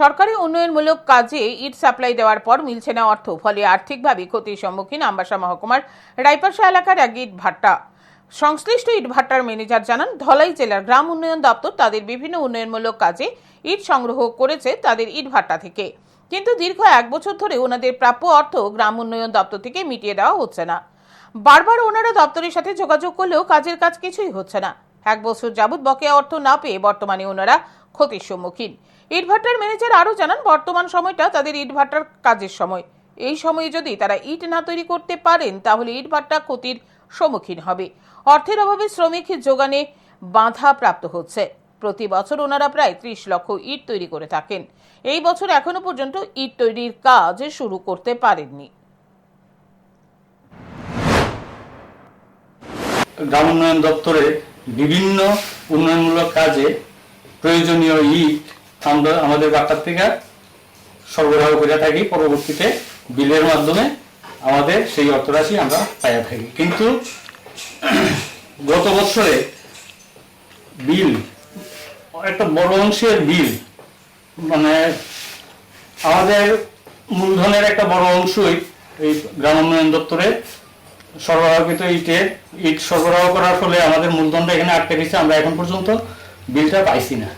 সরকারি উন্নয়নমূলক কাজে ইট সাপ্লাই দেওয়ার পর মিলছে না অর্থ, ফলে আর্থিকভাবে ক্ষতির সম্মুখীন আম্বাসা মহকুমার রায়পাশা এলাকার এক ইট ভাট্টা। সংশ্লিষ্ট ইট ভাট্টার ম্যানেজার জানান, ধলাই জেলার গ্রাম উন্নয়ন দপ্তর তাদের বিভিন্ন উন্নয়নমূলক কাজে ইট সংগ্রহ করেছে তাদের ইট ভাট্টা থেকে। কিন্তু দীর্ঘ এক বছর ধরে ওনাদের প্রাপ্য অর্থ গ্রাম উন্নয়ন দপ্তর থেকে মিটিয়ে দেওয়া হচ্ছে না। বারবার ওনারা দপ্তরের সাথে যোগাযোগ করলেও কাজের কাজ কিছুই হচ্ছে না। এক বছর যাবৎ বকেয়া অর্থ না পেয়ে বর্তমানে ওনারা ক্ষতির সম্মুখীন। ইটভাটার ম্যানেজার আরও জানান, বর্তমান সময়টা তাদের ইটভাটার কাজের সময়। এই সময়ে যদি তারা ইট না তৈরি করতে পারেন, তাহলে ইটভাটা ক্ষতির সম্মুখীন হবে। অর্থের অভাবে শ্রমিক যোগানে বাধা প্রাপ্ত হচ্ছে। প্রতি বছর ওনারা প্রায় ত্রিশ লক্ষ ইট তৈরি করে থাকেন। এই বছর এখনও পর্যন্ত ইট তৈরির কাজ শুরু করতে পারেননি। গ্রাম উন্নয়ন দপ্তরে বিভিন্ন উন্নয়নমূলক কাজে প্রয়োজনীয় ইট আমরা আমাদের বার্তার থেকে সরবরাহ করে থাকি। পরবর্তীতে বিলের মাধ্যমে আমাদের সেই অর্থরাশি আমরা পাইয়া থাকি। কিন্তু গত বছরে বিল, একটা বড় অংশের বিল মানে আমাদের মূলধনের একটা বড় অংশই এই গ্রাম উন্নয়ন দপ্তরে সরবরাহকৃত ইটে ইট সরবরাহ করার ফলে আমাদের মূলধনটা এখানে আটকে গেছে আমরা এখন পর্যন্ত বিলটা পাইছি না।